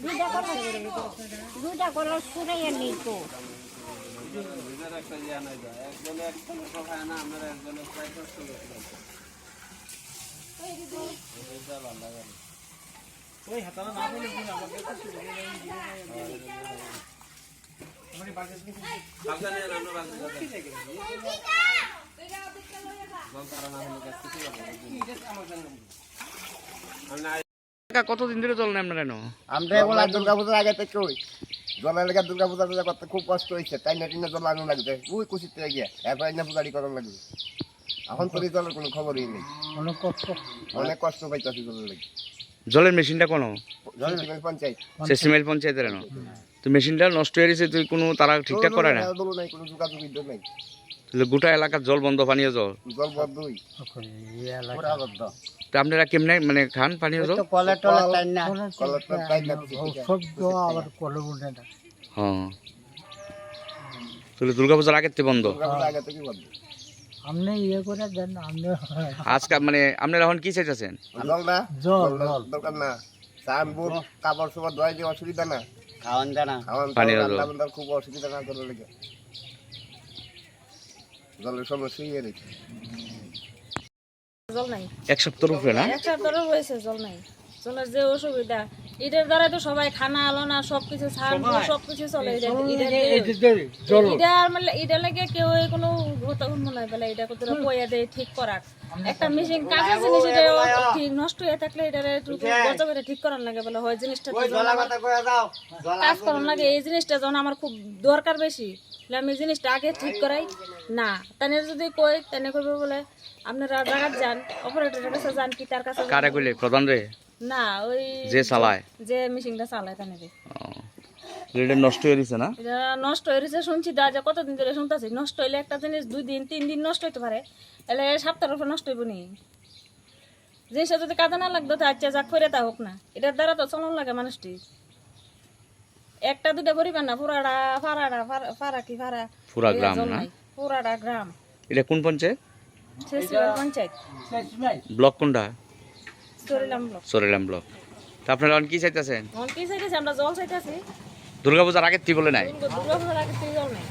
দুইটা করে দুইটা করে শুনে নিত নিজের একটা ইয়া নাই আপনার একজনে প্রায় কতদিন ধরে জল নেই আপনারা কেন আমরা এখন আর দুর্গা আগে থেকে ওই জলের লেগে দুর্গা পূজা করতে খুব কষ্ট হয়েছে। তাই না টিনে জল আনো লাগবে ওই কুচিতে গিয়ে এরপর এনে পূজারি করার লাগবে। এখন তো জলের কোনো খবরই নেই। অনেক কষ্ট। অনেক কষ্ট পাইতেছি জলের লাগে। জলের মেশিনটা কোনো? জলের পঞ্চায়েত। পঞ্চায়েতের কেন তো মেশিনটা নষ্ট হয়ে গেছে তুই কোনো তারা ঠিকঠাক করে না কোনো যোগাযোগ নাই। তাহলে গোটা এলাকার জল বন্ধ পানীয় জল? তো আপনারা কেমনে মানে খান পানীয় জল? না। হ্যাঁ তাহলে দুর্গাপূজার আগের থেকে বন্ধ? আপনি ইয়ে করে দেন আপনি আজকে মানে আপনারা এখন কি চাইতেছেন? জল না? জল, জল জল। দরকার না। কাপড় চোপড় ধোয়াই দিয়ে অসুবিধা না। খাওয়ান জানা পানি। খুব অসুবিধা না করে লেগে জলের সমস্যা ইয়ে রেখে। জল নাই। এক সপ্তাহ উপরে না? এক সপ্তাহ হয়েছে জল নাই। জলের যে অসুবিধা এটার দ্বারা তো সবাই খানা আলো না সবকিছু সবকিছু চলে এটা মানে এটা লাগে কেউ কোনো বলে এটা কত পয়া দেয় ঠিক করার। একটা মেশিন কাজের জিনিস এটা ঠিক নষ্ট হয়ে থাকলে এটা একটু করে ঠিক করার লাগে বলে হয় জিনিসটা আমার কাজ করার লাগে এই জিনিসটা যখন আমার খুব দরকার বেশি তাহলে আমি এই জিনিসটা আগে ঠিক করাই। না তাহলে যদি কই তাহলে কইবে বলে আপনারা জায়গায় যান অপারেটরের কাছে যান কি তার কাছে কারে কইলে প্রধান রে? না ওই যে চালায়? যে মেশিনটা চালায় ও। এটা নষ্ট হয়ে গেছে না? এটা নষ্ট হয়ে গেছে শুনছি দা যে কতদিন ধরে শুনতেছি নষ্ট হইলে একটা জিনিস দুই দিন তিন দিন নষ্ট হইতে পারে তাহলে সপ্তাহের উপর নষ্ট হইব নি। জিনিসটা যদি কাজে না লাগতো তো আচ্ছা যাক করে তা হোক না। এটার দ্বারা তো চলন লাগে মানুষটি। একটা দুটা পরিবার না পুরাটা ফারাটা ফারা- ফারা কি ফারা? পুরা গ্রাম না। পুরাটা গ্রাম। এটা কোন পঞ্চায়েত? পঞ্চায়েত। ব্লক কোনটা? সরিলাম ব্লক। আপনারা এখন কি চাইতেছেন? কি চাইতেছে? আমরা জল চাইতেছি। দুর্গাপূজার আগের তুই বলে নাই? দুর্গাপূজার আগে থেকে জল নাই।